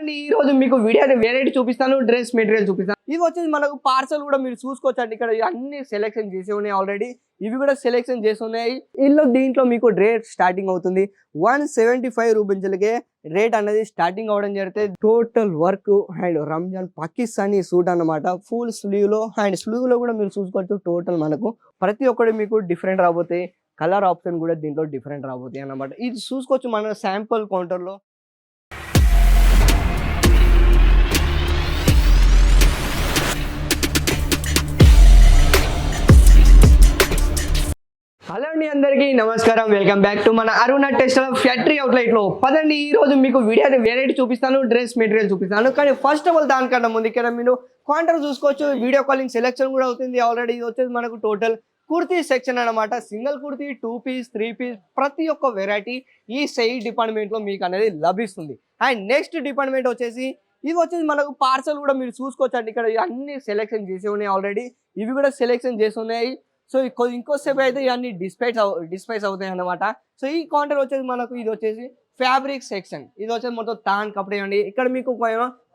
పదండి ఈ రోజు మీకు వీడియో వెరైటీ చూపిస్తాను డ్రెస్ మెటీరియల్ చూపిస్తాను. ఇవి వచ్చేసి మనకు పార్సల్ కూడా మీరు చూసుకోవచ్చు అండి ఇక్కడ అన్ని సెలెక్షన్ చేసి ఉన్నాయి ఆల్రెడీ ఇవి కూడా సెలెక్షన్ చేసి ఉన్నాయి. ఇల్లు దీంట్లో మీకు రేట్ స్టార్టింగ్ అవుతుంది. వన్ సెవెంటీ ఫైవ్ రూపీస్లకే రేట్ అనేది స్టార్టింగ్ అవ్వడం జరిగితే total work and Ramzan Pakistani suit అన్నమాట. ఫుల్ స్లీవ్లో అండ్ స్లీవ్లో కూడా మీరు చూసుకోవచ్చు టోటల్ మనకు. ప్రతి ఒక్కటి మీకు డిఫరెంట్ రాబోతాయి. కలర్ ఆప్షన్ కూడా దీంట్లో డిఫరెంట్ రాబోతాయి అనమాట ఇది చూసుకోవచ్చు మన శాంపుల్ కౌంటర్లో అందరికీ నమస్కారం. వెల్కమ్ బ్యాక్ టు మన అరుణ టెస్ట్ ఫ్యాక్టరీ అవుట్లెట్లో. పదండి ఈ రోజు మీకు వీడియో వెరైటీ చూపిస్తాను డ్రెస్ మెటీరియల్ చూపిస్తాను. కానీ ఫస్ట్ ఆఫ్ ఆల్ దానికన్నా ముందు ఇక్కడ మీరు క్వాంటర్ చూసుకోవచ్చు. వీడియో కాలింగ్ సెలెక్షన్ కూడా అవుతుంది ఆల్రెడీ ఇది వచ్చేది మనకు టోటల్ కుర్తీ సెక్షన్ అన్నమాట. Single kurti two piece three piece ప్రతి ఒక్క వెరైటీ ఈ సైడ్ డిపార్ట్మెంట్లో మీకు అనేది లభిస్తుంది. అండ్ నెక్స్ట్ డిపార్ట్మెంట్ వచ్చేసి ఇవి వచ్చేసి మనకు పార్సల్ కూడా మీరు చూసుకోవచ్చు అండి. ఇక్కడ అన్ని సెలెక్షన్ చేసి ఉన్నాయి ఆల్రెడీ ఇవి కూడా సెలెక్షన్ చేసి ఉన్నాయి. సో ఇంకో ఇంకోసేపు అయితే ఇవన్నీ డిస్పైస్ అవు డిస్పైస్ అవుతాయి అన్నమాట. సో ఈ కౌంటర్ వచ్చేసి మనకు ఇది వచ్చేసి ఫ్యాబ్రిక్ సెక్షన్ ఇది వచ్చేసి మొత్తం తాన్ కపడే అండి. ఇక్కడ మీకు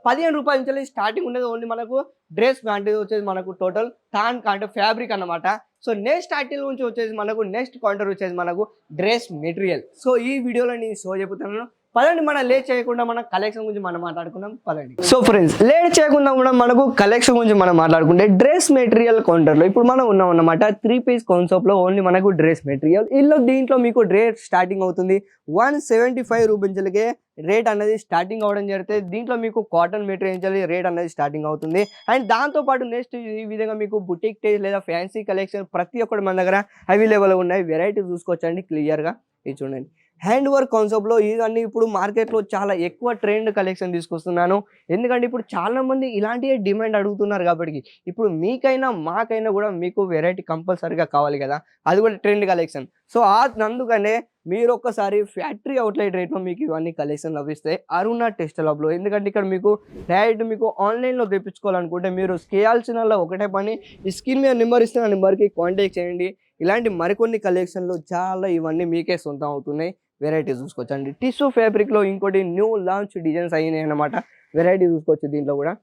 పదిహేను రూపాయల నుంచి స్టార్టింగ్ ఉండేది ఓన్లీ మనకు డ్రెస్ ప్యాంట్ ఇది వచ్చేసి మనకు టోటల్ తాన్ అంటే ఫ్యాబ్రిక్ అన్నమాట. సో నెక్స్ట్ ఆర్టిల్ నుంచి వచ్చేసి మనకు నెక్స్ట్ కౌంటర్ వచ్చేసి మనకు డ్రెస్ మెటీరియల్ సో ఈ వీడియోలో నేను షో చెబుతున్నాను పదండి మనం లేట్ చేయకుండా మనం కలెక్షన్ గురించి మనం మాట్లాడుకుందాం. పదండి. సో ఫ్రెండ్స్ లేట్ చేయకుండా కూడా మనకు కలెక్షన్ గురించి మనం మాట్లాడుకుంటే డ్రెస్ మెటీరియల్ కౌంటర్లో ఇప్పుడు మనం ఉన్నాం అన్నమాట త్రీ పీస్ కాన్సెప్ట్లో ఓన్లీ మనకు డ్రెస్ మెటీరియల్. ఇల్లు దీంట్లో మీకు రేట్ స్టార్టింగ్ అవుతుంది. వన్ సెవెంటీ ఫైవ్ రూపీస్లకే రేట్ అనేది స్టార్టింగ్ అవ్వడం జరిగితే దీంట్లో మీకు కాటన్ మెటీరియల్ రేట్ అనేది స్టార్టింగ్ అవుతుంది. అండ్ దాంతో పాటు నెక్స్ట్ ఈ విధంగా మీకు బుటిక్ టేజ్ లేదా ఫ్యాన్సీ కలెక్షన్ ప్రతి ఒక్కటి మన దగ్గర అవైలబుల్ ఉన్నాయి. వెరైటీ చూసుకోవచ్చండి క్లియర్గా ఇది చూడండి. హ్యాండ్ వర్క్ కాన్సెప్ట్లో ఇవన్నీ ఇప్పుడు మార్కెట్లో చాలా ఎక్కువ ట్రెండ్ కలెక్షన్ తీసుకొస్తున్నాను. ఎందుకంటే ఇప్పుడు చాలామంది ఇలాంటివే డిమాండ్ అడుగుతున్నారు కాబట్టి. ఇప్పుడు మీకైనా మాకైనా కూడా మీకు వెరైటీ కంపల్సరీగా కావాలి కదా. అది కూడా ట్రెండ్ కలెక్షన్ సో ఆ అందుకనే మీరు ఒక్కసారి ఫ్యాక్టరీ అవుట్లెట్ రేట్లో మీకు ఇవన్నీ కలెక్షన్ లభిస్తాయి అరుణ టెస్ట్ ల్యాబ్లో ఎందుకంటే ఇక్కడ మీకు డైరెక్ట్ మీకు ఆన్లైన్లో తెప్పించుకోవాలనుకుంటే మీరు చేయాల్సిన ఒకటే పని. ఈ స్క్రీన్ మీద నెంబర్ ఇస్తే ఆ నెంబర్కి కాంటాక్ట్ చేయండి. ఇలాంటి మరికొన్ని కలెక్షన్లు చాలా ఇవన్నీ మీకే సొంతం అవుతున్నాయి. వెరైటీ చూసుకోవచ్చు. అండి టిష్యూ ఫ్యాబ్రిక్లో ఇంకోటి న్యూ లాంచ్ డిజైన్స్ అయినాయి అన్నమాట వెరైటీ చూసుకోవచ్చు దీంట్లో కూడా.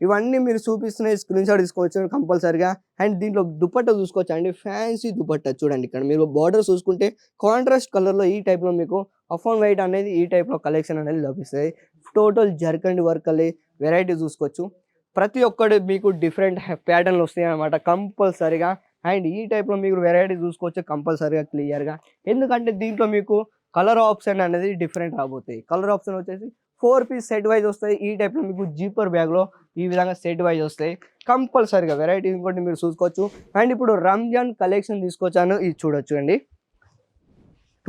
ఇవన్నీ మీరు చూపిస్తున్నాయి స్క్రీన్ షాట్ తీసుకోవచ్చు కంపల్సరిగా. అండ్ దీంట్లో దుపట్ట చూసుకోవచ్చు. అండి ఫ్యాన్సీ దుపట్ట చూడండి ఇక్కడ. మీరు బార్డర్ చూసుకుంటే కాంట్రాస్ట్ కలర్లో ఈ టైప్లో మీకు అఫ్ అండ్ వైట్ అనేది ఈ టైప్లో కలెక్షన్ అనేది లభిస్తాయి. టోటల్ జర్కండ్ వర్క్ వెరైటీ చూసుకోవచ్చు. ప్రతి ఒక్కటి మీకు డిఫరెంట్ ప్యాటర్న్లు వస్తాయి అనమాట కంపల్సరిగా. అండ్ ఈ టైప్లో మీరు వెరైటీ చూసుకోవచ్చు కంపల్సరీగా క్లియర్గా ఎందుకంటే దీంట్లో మీకు కలర్ ఆప్షన్ అనేది డిఫరెంట్ రాబోతాయి కలర్ ఆప్షన్ వచ్చేసి ఫోర్ పీస్ సెట్ వైజ్ వస్తాయి. ఈ టైప్లో మీకు జీపర్ బ్యాగ్లో ఈ విధంగా సెట్ వైజ్ వస్తాయి. కంపల్సరీగా వెరైటీ ఇంకోటి మీరు చూసుకోవచ్చు. అండ్ ఇప్పుడు రంజాన్ కలెక్షన్ తీసుకొచ్చాను. ఇది చూడొచ్చు అండి.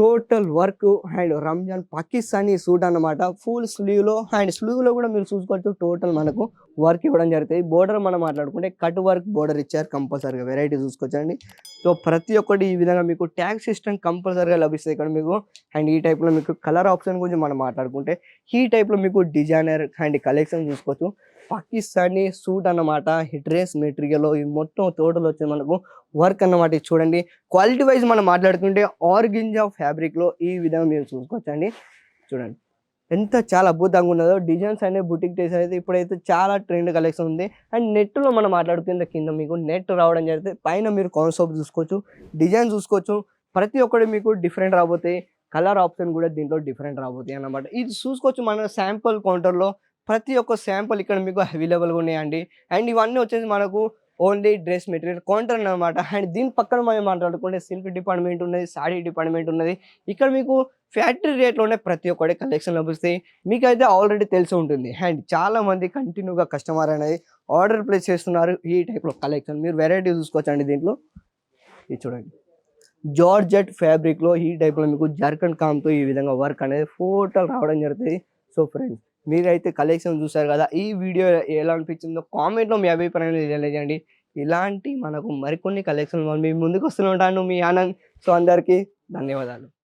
Total work and Ramzan Pakistani suit అన్నమాట. ఫుల్ స్లీవ్లో అండ్ స్లీవ్లో కూడా మీరు చూసుకోవచ్చు టోటల్ మనకు వర్క్ ఇవ్వడం జరుగుతుంది. బోర్డర్ మనం మాట్లాడుకుంటే కట్ వర్క్ బోర్డర్ ఇచ్చారు కంపల్సరీగా వెరైటీ చూసుకోవచ్చండి. సో ప్రతి ఒక్కటి ఈ విధంగా మీకు ట్యాగ్ సిస్టమ్ కంపల్సరీగా లభిస్తుంది ఇక్కడ మీకు అండ్ ఈ టైప్లో మీకు కలర్ ఆప్షన్ గురించి మనం మాట్లాడుకుంటే ఈ టైప్లో మీకు డిజైనర్ అండ్ కలెక్షన్ చూసుకోవచ్చు. పాకిస్తానీ సూట్ అన్నమాట. డ్రెస్ మెటీరియల్ ఈ మొత్తం తోటలు వచ్చి మనకు వర్క్ అన్నమాట. చూడండి. క్వాలిటీ వైజ్ మనం మాట్లాడుకుంటే ఆర్గింజా ఫ్యాబ్రిక్లో ఈ విధంగా మీరు చూసుకోవచ్చండి. చూడండి. ఎంత చాలా అద్భుతంగా ఉన్నదో డిజైన్స్ అనేవి బుటిక్ టేస్ అయితే ఇప్పుడైతే చాలా ట్రెండ్ కలెక్షన్ ఉంది. అండ్ నెట్లో మనం మాట్లాడుకుంటే కింద మీకు నెట్ రావడం జరిగితే పైన మీరు కాన్సెప్ట్ చూసుకోవచ్చు డిజైన్ చూసుకోవచ్చు. ప్రతి ఒక్కటి మీకు డిఫరెంట్ రాబోతాయి. కలర్ ఆప్షన్ కూడా దీంట్లో డిఫరెంట్ రాబోతాయి అన్నమాట. ఇది చూసుకోవచ్చు మన శాంపుల్ కౌంటర్లో ప్రతి ఒక్క శాంపుల్ ఇక్కడ మీకు అవైలబుల్గా ఉన్నాయండి. అండ్ ఇవన్నీ వచ్చేసి మనకు ఓన్లీ డ్రెస్ మెటీరియల్ కౌంటర్ అన్నమాట. అండ్ దీని పక్కన మనం మాట్లాడుకుంటే సిల్క్ డిపార్ట్మెంట్ ఉన్నది సాడీ డిపార్ట్మెంట్ ఉన్నది. ఇక్కడ మీకు ఫ్యాక్టరీ రేట్లోనే ప్రతి ఒక్కటి కలెక్షన్ లభిస్తాయి. మీకైతే ఆల్రెడీ తెలిసి ఉంటుంది. అండ్ చాలామంది కంటిన్యూగా కస్టమర్ అనేది ఆర్డర్ ప్లేస్ చేస్తున్నారు ఈ టైప్లో కలెక్షన్. మీరు వెరైటీ చూసుకోవచ్చండి దీంట్లో. ఇది చూడండి. జార్జెట్ ఫ్యాబ్రిక్లో ఈ టైప్లో మీకు జార్ఖండ్ కామ్తో ఈ విధంగా వర్క్ అనేది ఫోటోలు రావడం జరుగుతుంది సో ఫ్రెండ్స్ మీరైతే కలెక్షన్ చూసారు కదా ఈ వీడియో ఎలా అనిపించిందో కామెంట్లో మీ అభిప్రాయం తెలియజేయండి. ఇలాంటి మనకు మరికొన్ని కలెక్షన్లు మీ ముందుకు వస్తూనే ఉంటాను మీ ఆనంద్. సో అందరికీ ధన్యవాదాలు.